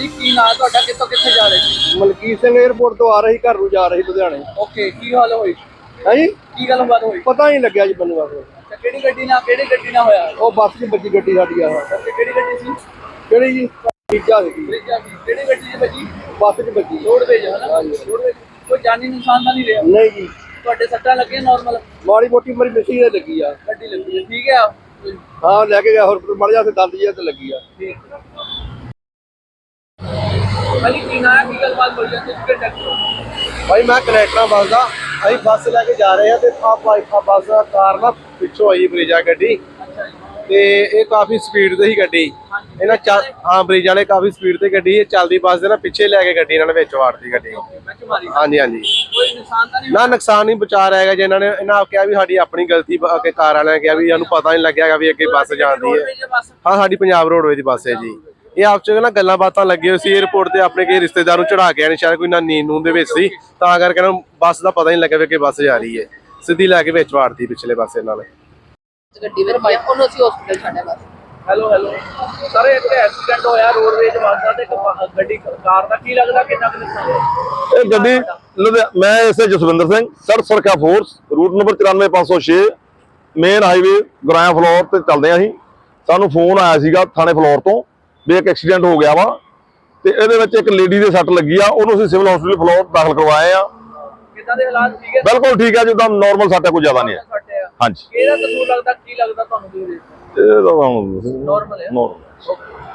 ਭਾਜੀ ਕੀ ਨਾਂ ਤੁਹਾਡਾ? ਕਿੱਥੋਂ ਕਿੱਥੇ ਜਾ ਰਹੇ ਸੀ? ਮਲਕੀਤ ਸਿੰਘ 에ਅਰਪੋਰਟ ਤੋਂ ਆ ਰਹੀ ਘਰ ਨੂੰ ਜਾ ਰਹੀ ਲੁਧਿਆਣੇ। ਓਕੇ ਕੀ ਹਾਲ ਹੋਈ? ਹਾਂਜੀ ਕੀ ਗੱਲਬਾਤ ਹੋਈ? ਪਤਾ ਨਹੀਂ ਲੱਗਿਆ ਜੀ ਮੈਨੂੰ ਅੱਛਾ, ਕਿਹੜੀ ਗੱਡੀ ਨਾਲ ਕਿਹੜੀ ਗੱਡੀ ਨਾਲ ਹੋਇਆ? ਉਹ ਬੱਸ 'ਚ ਵੱਜੀ ਗੱਡੀ ਸਾਡੀ ਆ। ਅੱਛਾ, ਕਿਹੜੀ ਗੱਡੀ ਸੀ? ਕਿਹੜੀ ਜੀ? ਤੀਜਾ ਸੀ। ਦੀ ਕਿਹੜੀ ਗੱਡੀ ਸੀ ਭਾਜੀ? ਬੱਸ 'ਚ ਵੱਜੀ। ਰੋਡਵੇਜ ਹੈ ਨਾ ਰੋਡਵੇਜ ਕੋਈ ਜਾਨੀ ਨੁਕਸਾਨ ਤਾਂ ਨਹੀਂ ਰਿਹਾ? ਨਹੀਂ ਜੀ। ਤੁਹਾਡੇ ਸੱਟਾਂ ਲੱਗੀਆਂ ਨਾਰਮਲ ਮਾੜੀ ਮੋਟੀ ਮਰੀ ਮਸ਼ੀਨ ਤੇ ਲੱਗੀ ਆ। ਗੱਡੀ ਲੱਗੀ ਠੀਕ ਹੈ? ਹਾਂ ਲੈ ਕੇ ਗਿਆ। ਹੋਰ ਮੜ ਜਾ ਤੇ ਦੰਦ ਜਿਹਾ ਤੇ ਲੱਗੀ ਆ। ਠੀਕ। ਕੀ ਨਾਂ ਕੀ ਗੱਲਬਾਤ ਭਾਈ ਮੈਂ ਕਨੈਕਟਰਾਂ ਬੱਸ ਦਾ ਅਸੀਂ ਬੱਸ ਲੈ ਕੇ ਜਾ ਰਹੇ ਆ ਤੇ ਆ ਪਾਈਪਾ ਬੱਸ ਦਾ ਕਾਰ ਨਾ ਪਿੱਛੋਂ ਆਈ ਬ੍ਰਿਜਾ ਗੱਡੀ। ਤੇ ਇਹ ਕਾਫੀ ਸਪੀਡ ਤੇ ਹੀ ਗੱਡੀ। ਇਹਨਾਂ ਹਾਂ ਬ੍ਰਿਜ ਵਾਲੇ ਕਾਫੀ ਸਪੀਡ ਤੇ ਗੱਡੀ ਇਹ ਚੱਲਦੀ ਬੱਸ ਦੇ ਨਾ ਪਿੱਛੇ ਲੈ ਕੇ ਗੱਡੀ ਇਹਨਾਂ ਨੇ ਵਿੱਚ ਵਾੜਤੀ ਗੱਡੀ। ਹਾਂਜੀ ਹਾਂਜੀ। ਨਾ ਨੁਕਸਾਨ ਨਹੀਂ ਬਚਾ ਰਹੇਗਾ ਜੇ ਇਹਨਾਂ ਨੇ। ਇਹਨਾਂ ਕਿਹਾ ਵੀ ਸਾਡੀ ਆਪਣੀ ਗਲਤੀ ਕਿ ਕਾਰ ਵਾਲਿਆਂ ਨੇ ਕਿਹਾ ਵੀ ਸਾਨੂੰ ਪਤਾ ਨਹੀਂ ਲੱਗਿਆਗਾ ਵੀ ਅੱਗੇ ਬੱਸ ਜਾਂਦੀ ਹੈ। ਹਾਂ ਸਾਡੀ ਪੰਜਾਬ ਰੋਡਵੇਜ਼ ਦੀ ਬੱਸ ਹੈ ਜੀ। ਇਹ ਆਪ ਚ ਨਾ ਗੱਲਾਂ ਬਾਤਾਂ ਲੱਗੇ ਹੋਏ ਸੀ 에어ਪੋਰਟ ਤੇ ਆਪਣੇ ਕਿਸੇ ਰਿਸ਼ਤੇਦਾਰ ਨੂੰ ਚੜਾ ਕੇ ਆਣੇ ਸ਼ਾਇਦ ਕੋਈ ਨਾ ਨੀਂਦ ਨੂੰਦ ਦੇ ਵਿੱਚ ਸੀ ਤਾਂ ਕਰਕੇ ਨੂੰ ਬੱਸ ਦਾ ਪਤਾ ਨਹੀਂ ਲੱਗਿਆ ਕਿ ਬੱਸ ਜਾ ਰਹੀ ਹੈ। ਸਿੱਧੀ ਲੈ ਕੇ ਵਿੱਚ ਵਾੜਤੀ ਪਿਛਲੇ ਪਾਸੇ ਨਾਲ ਗੱਡੀ ਵਿੱਚ ਪਾਈ ਉਹਨੂੰ ਅਸੀਂ ਹਸਪੀਟਲ ਛੱਡਿਆ ਬਸ। ਹੈਲੋ ਹੈਲੋ ਸਰ ਇੱਕ ਐਕਸੀਡੈਂਟ ਹੋਇਆ ਰੋਡਵੇਜ ਦਾ ਤੇ ਇੱਕ ਗੱਡੀ ਕਾਰ ਦਾ ਕੀ ਲੱਗਦਾ ਕਿੰਨਾ ਕੁ ਨੁਕਸਾਨ ਹੋਇਆ? ਇਹ ਗੱਡੀ ਮੈਂ ਇਸੇ ਜਸਵਿੰਦਰ ਸਿੰਘ ਸਰ ਸੁਰੱਖਿਆ force route number 94506 main highway Guraya Phillaur ਤੇ ਚੱਲਦੇ ਆਂ ਅਸੀਂ। ਸਾਨੂੰ ਫੋਨ ਆਇਆ ਸੀਗਾ ਥਾਣੇ ਫਲੋਰ ਤੋਂ ਵੀ ਇੱਕ ਐਕਸੀਡੈਂਟ ਹੋ ਗਿਆ ਵਾ ਤੇ ਇਹਦੇ ਵਿੱਚ ਇੱਕ ਲੇਡੀ ਦੇ ਸੱਟ ਲੱਗੀ ਆ ਉਹਨੂੰ ਅਸੀਂ ਸਿਵਲ ਹਸਪੀਟਲ ਫਲੋਰ ਦਾਖਲ ਕਰਵਾਏ ਆ। ਕਿੱਦਾਂ ਦੇ ਹਾਲਾਤ ਸੀਗੇ? ਬਿਲਕੁਲ ਠੀਕ ਆ ਜਿੱਦਾਂ ਨਾਰਮਲ ਸੱਟ ਆ ਕੋਈ ਜ਼ਿਆਦਾ ਨਹੀਂ ਹੈ ਹਾਂਜੀ। ਕਿਹਦਾ ਕਸੂਰ ਲੱਗਦਾ ਕੀ ਲੱਗਦਾ ਤੁਹਾਨੂੰ ਵੀ? ਇਹ ਤਾਂ ਹੁਣ ਨਾਰਮਲ ਹੈ। Okay.